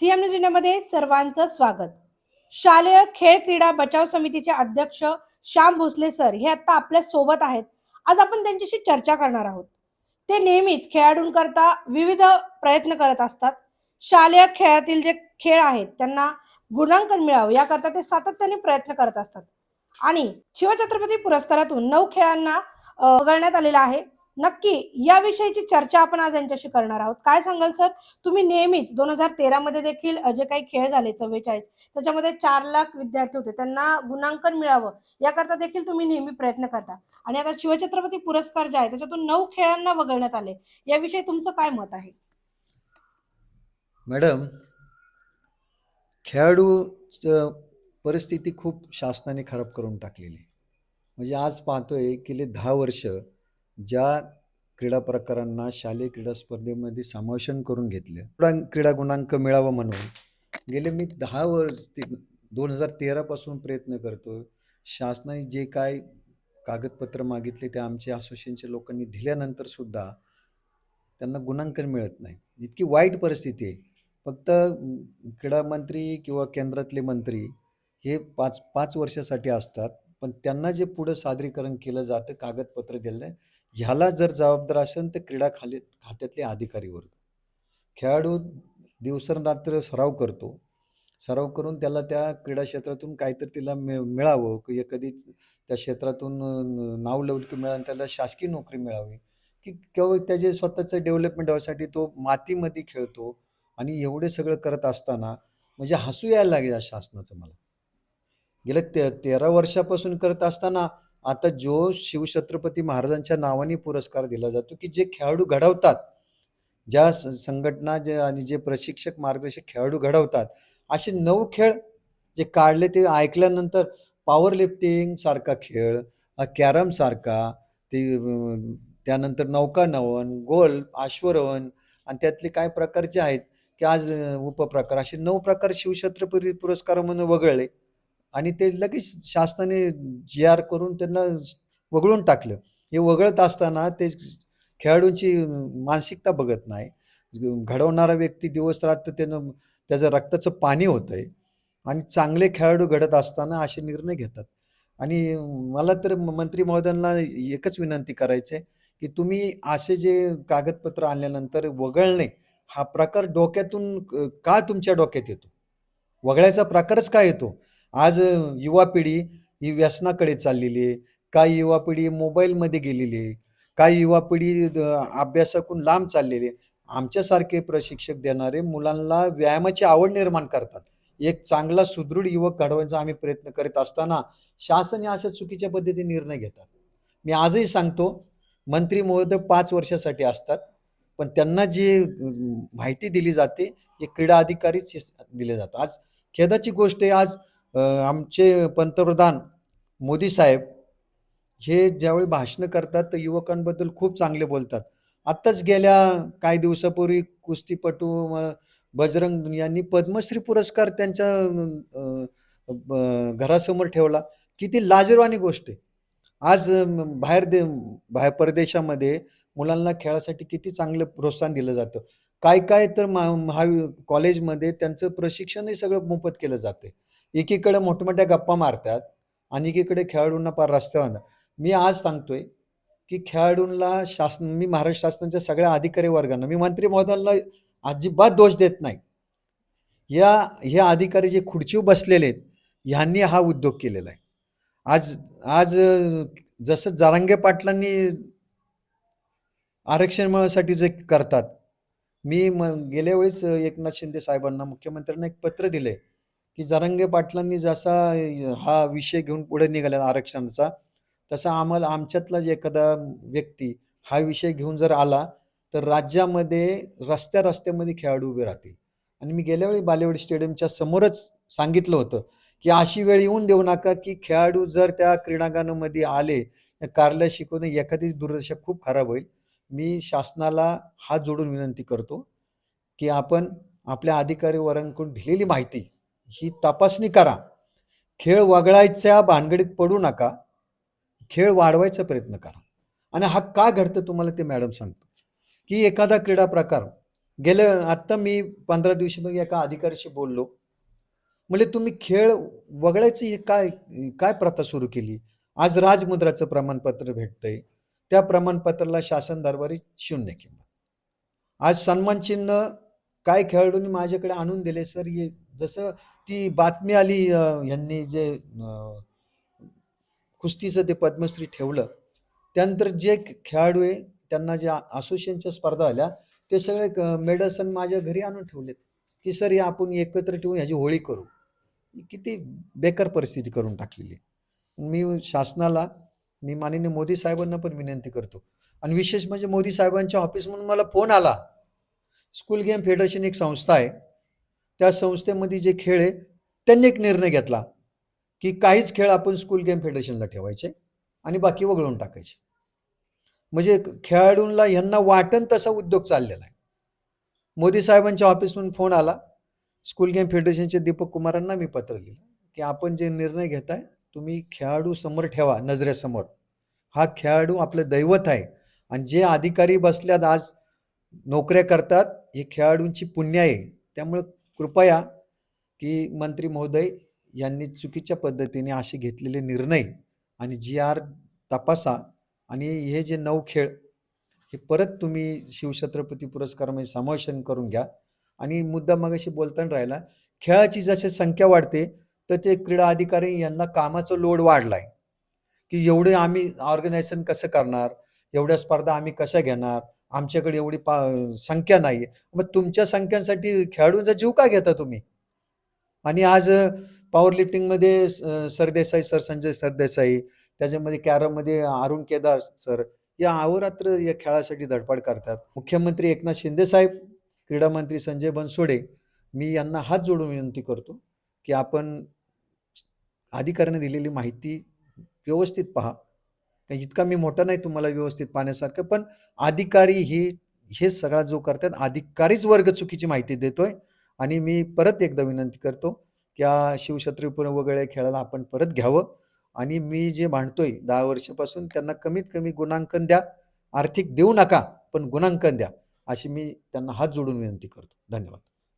CM news इंडियामध्ये सर्वांचं स्वागत. शालेय खेळ क्रीडा बचाव समितीचे अध्यक्ष श्याम भोसले सर हे आता आपल्यासोबत आहेत. आज आपण त्यांच्याशी चर्चा करणार आहोत. ते नेहमीच खेळाडूंकरता विविध प्रयत्न करत असतात. शालेय खेळातील जे खेळ आहेत त्यांना गुणांकन मिळावं याकरता ते सातत्याने प्रयत्न करत असतात. आणि शिवछत्रपती पुरस्कारातून नऊ खेळांना वगळण्यात आलेला आहे. नक्की याविषयीची चर्चा आपण आज यांच्याशी करणार आहोत. काय सांगाल सर? तुम्ही नेहमीच दोन हजार तेरा मध्ये देखील जे काही खेळ झाले चव्वेचाळीस त्याच्यामध्ये चार लाख विद्यार्थी होते. त्यांना गुणांकन मिळावं याकरता देखील तुम्ही नेहमी प्रयत्न करता. आणि आता शिवछत्रपती पुरस्कार जे आहे त्याच्यातून नऊ खेळांना वगळण्यात आले. याविषयी तुमचं काय मत आहे? मॅडम खेळाडू परिस्थिती खूप शासनाने खराब करून टाकलेली. आहे. म्हणजे आज पाहतोय गेले दहा वर्ष ज्या क्रीडा प्रकारांना शालेय क्रीडा स्पर्धेमध्ये समावेशन करून घेतलं क्रीडा क्रीडा गुणांक मिळावा म्हणून गेले मी दहा वर्ष दोन हजार तेरापासून प्रयत्न करतो शासनाने जे काय कागदपत्र मागितले ते आमचे असोसिएशनच्या लोकांनी दिल्यानंतर सुद्धा त्यांना गुणांकन मिळत नाही. इतकी वाईट परिस्थिती आहे. फक्त क्रीडा मंत्री किंवा केंद्रातले मंत्री हे पाच पाच वर्षासाठी असतात पण त्यांना जे पुढं सादरीकरण केलं जातं कागदपत्र दिलं ह्याला जर जबाबदार असेल तर क्रीडा खाली खात्यातले अधिकारी वर्ग. खेळाडू दिवसरात्र सराव करतो. सराव करून त्याला त्या क्रीडा क्षेत्रातून काहीतरी तिला मिळ मिळावं की कधी त्या क्षेत्रातून नाव लौकिक मिळालं त्याला शासकीय नोकरी मिळावी. की किंवा त्याचे स्वतःचं डेव्हलपमेंट व्हायसाठी तो मातीमध्ये खेळतो आणि एवढे सगळं करत असताना म्हणजे हसू यायला लागेल या शासनाचं मला. गेल्या ते तेरा वर्षापासून करत असताना आता जो शिवछत्रपती महाराजांच्या नावाने पुरस्कार दिला जातो की जे खेळाडू घडवतात ज्या संघटना जे आणि जे प्रशिक्षक मार्गदर्शक खेळाडू घडवतात असे नऊ खेळ जे काढले ते ऐकल्यानंतर पॉवर लिफ्टिंग सारखा खेळ कॅरम सारखा ते त्यानंतर नौकानवन गोल आश्वरवन आणि त्यातले काय प्रकारचे आहेत की आज उपप्रकार असे नऊ प्रकार शिवछत्रपती पुरस्कार म्हणून वगळले. आणि ते लगेच शासनाने जी आर करून त्यांना वगळून टाकलं. हे वगळत असताना ते खेळाडूंची मानसिकता बघत नाही. घडवणारा व्यक्ती दिवस रात्र त्यानं त्याचं रक्ताचं पाणी होतं आहे आणि चांगले खेळाडू घडत असताना असे निर्णय घेतात. आणि मला तर म- मंत्री महोदयांना एकच विनंती करायची आहे की तुम्ही असे जे कागदपत्र आणल्यानंतर वगळणे हा प्रकार डोक्यातून का तुमच्या डोक्यात येतो? वगळायचा प्रकारच काय येतो? आज युवा पिढी ही व्यसनाकडे चाललेली आहे. काही युवा पिढी मोबाईलमध्ये गेलेली आहे. काही युवा पिढी द अभ्यासाकडून लांब चाललेली आहे. आमच्यासारखे प्रशिक्षक देणारे मुलांना व्यायामाची आवड निर्माण करतात. एक चांगला सुदृढ युवक घडवायचा आम्ही प्रयत्न करीत असताना शासन या अशा चुकीच्या पद्धतीने निर्णय घेतात. मी आजही सांगतो मंत्री महोदय पाच वर्षासाठी असतात. पण त्यांना जी अं, माहिती दिली जाते हे क्रीडा अधिकारीच हे स- दिले जातात. आज खेदाची गोष्ट आहे आज आमचे पंतप्रधान मोदी साहेब हे ज्यावेळी भाषणं करतात तर युवकांबद्दल खूप चांगले बोलतात. आत्ताच गेल्या काही दिवसापूर्वी कुस्तीपटू बजरंग यांनी पद्मश्री पुरस्कार त्यांच्या घरासमोर ठेवला. किती लाजिरवाणी गोष्ट आहे. आज बाहेर दे बाहेर परदेशामध्ये मुलांना खेळासाठी किती चांगलं प्रोत्साहन दिलं जातं. काय काय तर महा महावि कॉलेजमध्ये त्यांचं प्रशिक्षणही सगळं मोफत केलं जातं एकीकडे मोठमोठ्या गप्पा मारतात आणि एकीकडे खेळाडूंना पार रस्त्यावर आणतात मी आज सांगतोय की खेळाडूंना शासन मी महाराष्ट्र शासनाच्या सगळ्या अधिकारी वर्गांना मी मंत्री महोदयांना अजिबात दोष देत नाही. या हे अधिकारी जे खुर्चीवर बसलेले आहेत ह्यांनी हा उद्योग केलेला आहे. आज आज जसं जारांगे पाटलांनी आरक्षण मिळवण्यासाठी जे करतात मी म गेल्या वेळेस एकनाथ शिंदे साहेबांना मुख्यमंत्र्यांना एक पत्र दिले की जरांगे पाटलांनी जसा हा विषय घेऊन पुढे निघाला आरक्षणाचा तसा आम्हाला आमच्यातला जे एखादा व्यक्ती हा विषय घेऊन जर आला तर राज्यामध्ये रस्त्या रस्त्यामध्ये खेळाडू उभे राहतील. आणि मी गेल्या वेळी बालेवाडी स्टेडियमच्या समोरच सांगितलं होतं की अशी वेळ येऊन देऊ नका की खेळाडू जर त्या क्रीडांगणामध्ये आले कारल्या शिकवणे एखादी दुर्दशा खूप खराब होईल. मी शासनाला हात जोडून विनंती करतो की आपण आपल्या अधिकारी वरांकडून दिलेली माहिती ही तपासणी करा. खेळ वगळायच्या भानगडीत पडू नका. खेळ वाढवायचा प्रयत्न करा. आणि हा का घडतं तुम्हाला ते मॅडम सांगतो. की एखादा क्रीडा प्रकार गेल्या आत्ता मी पंधरा दिवशी मग एका अधिकाऱ्याशी बोललो. म्हणजे तुम्ही खेळ वगळायची हे काय काय प्रथा सुरू केली? आज राजमुद्राचं प्रमाणपत्र भेटतंय. त्या प्रमाणपत्राला शासन दरबारी शून्य किंमत. आज सन्मान चिन्ह काय खेळाडूंनी माझ्याकडे आणून दिले सर? हे जसं ती बातमी आली यांनी जे कुस्तीचं ते पद्मश्री ठेवलं त्यानंतर जे खेळाडू आहे त्यांना जे असोसिएशनच्या स्पर्धा आल्या ते सगळे मेडल्स माझ्या घरी आणून ठेवलेत की सर हे आपण एकत्र ठेवून ह्याची होळी करू. किती बेकार परिस्थिती करून टाकलेली आहे. मी शासनाला मी माननीय मोदी साहेबांना पण विनंती करतो. आणि विशेष म्हणजे मोदी साहेबांच्या ऑफिसमधून मला फोन आला. स्कूल गेम फेडरेशन एक संस्था आहे. त्या संस्थेमध्ये जे खेळ आहे त्यांनी एक निर्णय घेतला की काहीच खेळ आपण स्कूल गेम फेडरेशनला ठेवायचे आणि बाकी वगळून टाकायचे. म्हणजे खेळाडूंना यांना वाटण तसा उद्योग चाललेला आहे. मोदी साहेबांच्या ऑफिसमधून फोन आला. स्कूल गेम फेडरेशनचे दीपक कुमारांना मी पत्र लिहिलं की आपण जे निर्णय घेताय तुम्ही खेळाडू समोर ठेवा नजरेसमोर. हा खेळाडू आपलं दैवत आहे आणि जे अधिकारी बसल्यात आज नोकऱ्या करतात हे खेळाडूंची पुण्य आहे. त्यामुळे कृपया की मंत्री महोदय यांनी चुकीच्या पद्धतीने असे घेतलेले निर्णय आणि जी आर तपासा आणि हे जे नऊ खेळ हे परत तुम्ही शिवछत्रपती पुरस्कारामध्ये समावेशन करून घ्या. आणि मुद्दा मगाशी बोलताना राहिला खेळाची जशी संख्या वाढते तर ते क्रीडा अधिकारी यांना कामाचा लोड वाढलाय. की एवढे आम्ही ऑर्गनायझेशन कसं करणार? एवढ्या स्पर्धा आम्ही कशा घेणार? आमच्याकडे एवढी पा संख्या नाही मग तुमच्या संख्यांसाठी खेळाडूंचा जीव का घेता तुम्ही? आणि आज पॉवर लिफ्टिंगमध्ये स- सरदेसाई सर संजय सरदेसाई त्याच्यामध्ये कॅरममध्ये अरुण केदार सर या अहोरात्र या खेळासाठी धडपड करतात. मुख्यमंत्री एकनाथ शिंदे साहेब क्रीडा मंत्री संजय बनसोडे मी यांना हात जोडून विनंती करतो की आपण अधिकाऱ्याने दिलेली माहिती व्यवस्थित पहा. काही इतका मी मोठा नाही तुम्हाला व्यवस्थित पाहण्यासारखं पण अधिकारी ही हे सगळा जो करतात अधिकारीच वर्ग चुकीची माहिती देतोय. आणि मी परत एकदा विनंती करतो की या शिवछत्रपती वगैरे खेळाला आपण परत घ्यावं. आणि मी जे मांडतोय दहा वर्षापासून त्यांना कमीत कमी गुणांकन द्या. आर्थिक देऊ नका पण गुणांकन द्या अशी मी त्यांना हात जोडून विनंती करतो. धन्यवाद.